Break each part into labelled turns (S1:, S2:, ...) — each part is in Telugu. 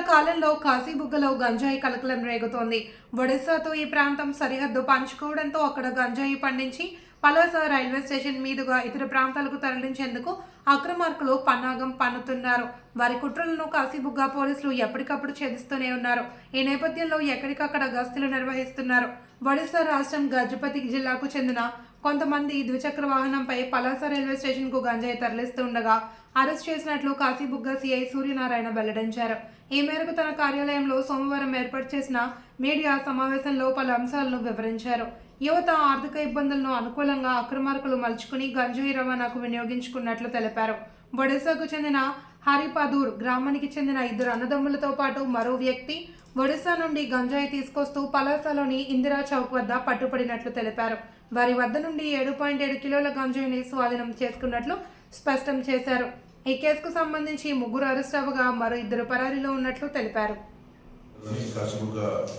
S1: కాలంలో కాశీబుగ్గలో గంజాయి కలకలం రేగుతోంది. ఒడిశాతో ఈ ప్రాంతం సరిహద్దు పంచుకోవడంతో అక్కడ గంజాయి పండించి పలాస రైల్వే స్టేషన్ మీదుగా ఇతర ప్రాంతాలకు తరలించేందుకు అక్రమార్కులు పన్నాగం పన్నుతున్నారు. వారి కుట్రలను కాశీబుగ్గ పోలీసులు ఎప్పటికప్పుడు ఛేదిస్తూనే ఉన్నారు. ఈ నేపథ్యంలో ఎక్కడికక్కడ గస్తీలు నిర్వహిస్తున్నారు. ఒడిశా రాష్ట్రం గజపతి జిల్లాకు చెందిన కొంతమంది ద్విచక్ర వాహనంపై పలాస రైల్వే స్టేషన్కు గంజాయి తరలిస్తుండగా అరెస్ట్ చేసినట్లు కాశీబుగ్గ సిఐ సూర్యనారాయణ వెల్లడించారు. ఈ మేరకు తన కార్యాలయంలో సోమవారం ఏర్పాటు చేసిన మీడియా సమావేశంలో పలు అంశాలను వివరించారు. యువత ఆర్థిక ఇబ్బందులను అనుకూలంగా అక్రమార్కులు మలుచుకుని గంజాయి రవాణాకు వినియోగించుకున్నట్లు తెలిపారు. ఒడిశాకు చెందిన హరిపదూర్ గ్రామానికి చెందిన ఇద్దరు అన్నదమ్ములతో పాటు మరో వ్యక్తి ఒడిశా నుండి గంజాయి తీసుకొస్తూ పలాసలోని ఇందిరా చౌక్ వద్ద పట్టుపడినట్లు తెలిపారు. వారి వద్ద నుండి ఏడు పాయింట్ ఏడు కిలోల గంజాయిని స్వాధీనం చేసుకున్నట్లు స్పష్టం చేశారు. ఈ కేసుకు సంబంధించి ముగ్గురు అరెస్ట్ అవ్వగా మరో ఇద్దరు పరారీలో ఉన్నట్లు తెలిపారు.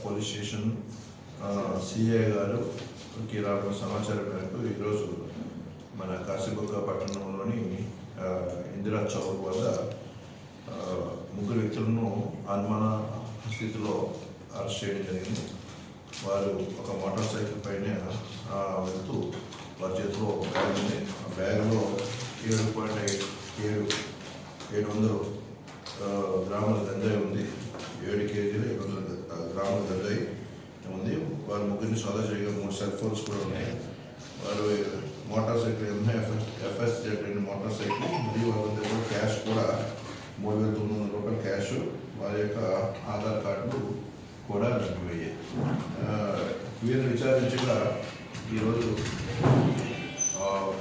S2: పోలీస్ స్టేషన్ సిఐ గారు రావడం సమాచారం మేరకు ఈరోజు మన కాశీబుగ్గ పట్టణంలోని ఇందిరా చౌక్ వద్ద ముగ్గురు వ్యక్తులను అనుమాన స్థితిలో అరెస్ట్ చేయడం జరిగింది. వారు ఒక మోటార్ సైకిల్ పైన ఆ, వెళ్తూ వారి చేతిలో బ్యాగ్ ఉంది. ఆ బ్యాగ్లో ఏడు పాయింట్ ఏడు ఏడు వందలు గ్రాముల గంజాయి ఉంది. ఏడు కేజీలు ఏడు వందల గ్రాముల గంజాయి ఉంది. వారి ముగ్గురిని సోదా చేయగా మూడు సెల్ ఫోన్స్ కూడా ఉన్నాయి. వారు motorcycle MI FS FS motorcycle మరియు వారి దగ్గర క్యాష్ కూడా మూడు వేల తొమ్మిది వందల రూపాయల క్యాష్. వారి యొక్క ఆధార్ కార్డు కూడా లభ్యమయ్యాయి వీరిని విచారించగా ఈరోజు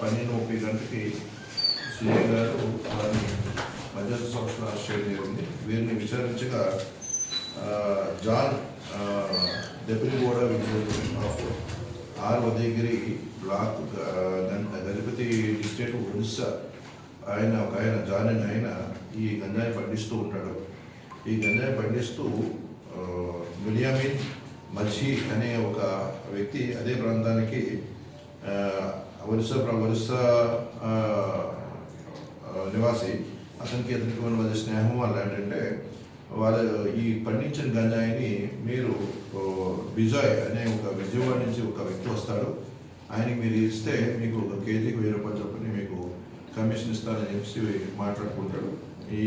S2: పన్నెండు ముప్పై గంటకి సిఐ గారు వారిని మధ్యస్థ సంస్థలు అరెస్ట్ చేయడం జరిగింది వీరిని విచారించగా జాన్ దెబ్బలిగూడ కూడా of R Udayagiri block Ganapati gun- Gajapati district Odisha ఆయన ఒక ఆయన జాన్ అని ఆయన ఈ గంజాయి పండిస్తూ ఉంటాడు. ఈ గంజాయి పండిస్తూ బునియామిన్ మిలియామిన్ మల్షి అనే ఒక వ్యక్తి అదే ప్రాంతానికి వరుస వరుస నివాసి. అతనికి అతనికి ఉన్న మధ్య స్నేహం వల్ల ఏంటంటే వాళ్ళు ఈ పండించిన గంజాయిని మీరు బిజాయ్ అనే ఒక విజయవాడ నుంచి ఒక వ్యక్తి వస్తాడు. ఆయనకి మీరు ఇస్తే మీకు ఒక కేజీకి వెయ్యి రూపాయలు చొప్పున మీకు కమిషన్ ఇస్తారని చెప్పి మాట్లాడుకుంటాడు. ఈ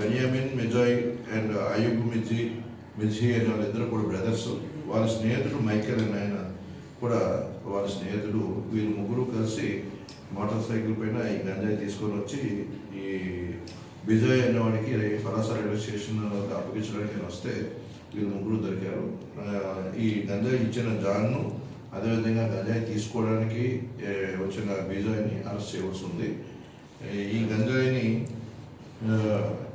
S2: బెనియామిన్ మిజాయ్ అండ్ అయూబ్ మిజీ మిజీ అనే వాళ్ళిద్దరు కూడా బ్రదర్స్ వాళ్ళ స్నేహితుడు మైకేల్ అని ఆయన కూడా వాళ్ళ స్నేహితుడు. వీళ్ళు ముగ్గురు కలిసి మోటార్ సైకిల్ పైన ఈ గంజాయి తీసుకొని వచ్చి ఈ విజయ్ అనేవాడికి ఫరాస రైల్వే స్టేషన్ అప్పగించడానికి వస్తే వీళ్ళు ముగ్గురు దొరికారు. ఈ గంజాయి ఇచ్చిన జాన్ను అదేవిధంగా గంజాయి తీసుకోవడానికి వచ్చిన విజయ్ని అరెస్ట్ చేయవలసి ఉంది. ఈ గంజాయిని ఆ,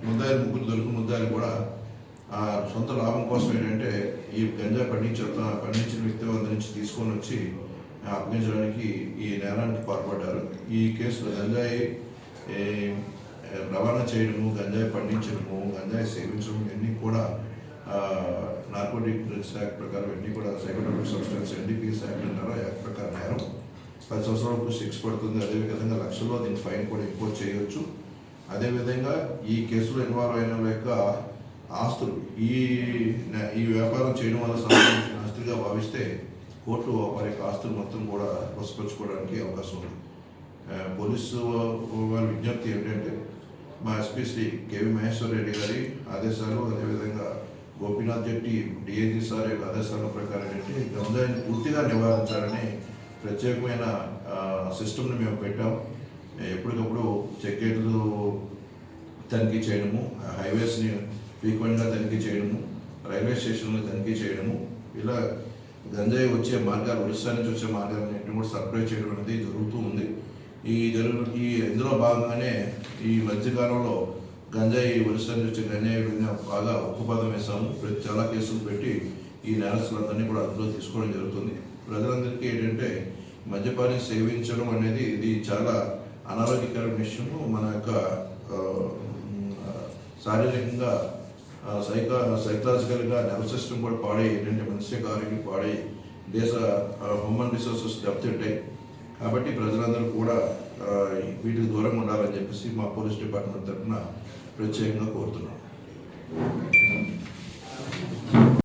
S2: ముద్దాయిలు ముగ్గురు దొరికి ముద్దాయిలు ఆ సొంత లాభం కోసం ఏంటంటే ఈ గంజా పండించిన పండించిన వ్యక్తి వద్ద నుంచి తీసుకొని వచ్చి అప్పగించడానికి ఈ నేరానికి పాల్పడ్డారు. ఈ కేసులో గంజాయి రవాణా చేయడము గంజాయి పండించడము గంజాయి సేవించడం ఇవన్నీ కూడా నార్కోటిక్ డ్రగ్స్ యాక్ట్ ప్రకారం ఇవన్నీ కూడా సైకోట్రాపిక్ సబ్స్టెన్స్ ఎన్డీపీఎస్ యాక్ట్ అంటారు. యాక్ట్ ప్రకారం నేరం పది సంవత్సరాలకు శిక్ష పడుతుంది. అదేవిధంగా లక్షల్లో దీన్ని ఫైన్ కూడా ఇంపోజ్ చేయవచ్చు అదేవిధంగా ఈ కేసులో ఇన్వాల్వ్ అయిన లేక యొక్క ఆస్తులు. ఈ ఈ వ్యాపారం చేయడం వల్ల సంబంధించిన ఆస్తులుగా భావిస్తే కోర్టు వారి యొక్క ఆస్తులు మొత్తం కూడా వసపరుచుకోవడానికి అవకాశం ఉంది. పోలీసు వారి విజ్ఞప్తి ఏంటంటే మా SP Shri K V Maheshwar Reddy గారి ఆదేశాలు అదేవిధంగా గోపీనాథ్ జెట్టి డిఐజీ సార్ యొక్క ఆదేశాల ప్రకారం ఏంటి గంజాయిని పూర్తిగా నివారించాలని ప్రత్యేకమైన సిస్టమ్ని మేము పెట్టాం. ఎప్పటికప్పుడు చెక్ గేట్లు తనిఖీ చేయడము హైవేస్ని ఫ్రీక్వెంట్గా తనిఖీ చేయడము రైల్వే స్టేషన్లు తనిఖీ చేయడము ఇలా గంజాయి వచ్చే మార్గాలు ఒరిస్సా నుంచి వచ్చే మార్గాలన్నింటినీ కూడా సప్లై చేయడం అనేది జరుగుతూ ఉంది. ఈ జరుగు ఈ ఇందులో భాగంగానే ఈ మధ్యకాలంలో గంజాయి ఒరిస్సా నుంచి వచ్చే గంజాయి బాగా ఉక్కుపాదం వేసాము ప్రతి చాలా కేసులు పెట్టి ఈ నేరస్తులందరినీ కూడా అందులో తీసుకోవడం జరుగుతుంది. ప్రజలందరికీ ఏంటంటే మద్యపాన్ని సేవించడం అనేది ఇది చాలా అనారోగ్యకరమైన విషయము. మన యొక్క శారీరకంగా సైకా సైకలాజికల్గా నర్వ్ సిస్టమ్ కూడా పాడై ఏంటంటే మనిషి యొక్క ఆరోగ్యం పాడై దేశ హ్యూమన్ రిసోర్సెస్ దెబ్బతింటాయి కాబట్టి ప్రజలందరూ కూడా వీటికి దూరంగా ఉండాలని చెప్పేసి మా పోలీస్ డిపార్ట్మెంట్ తరఫున ప్రత్యేకంగా కోరుతున్నాం.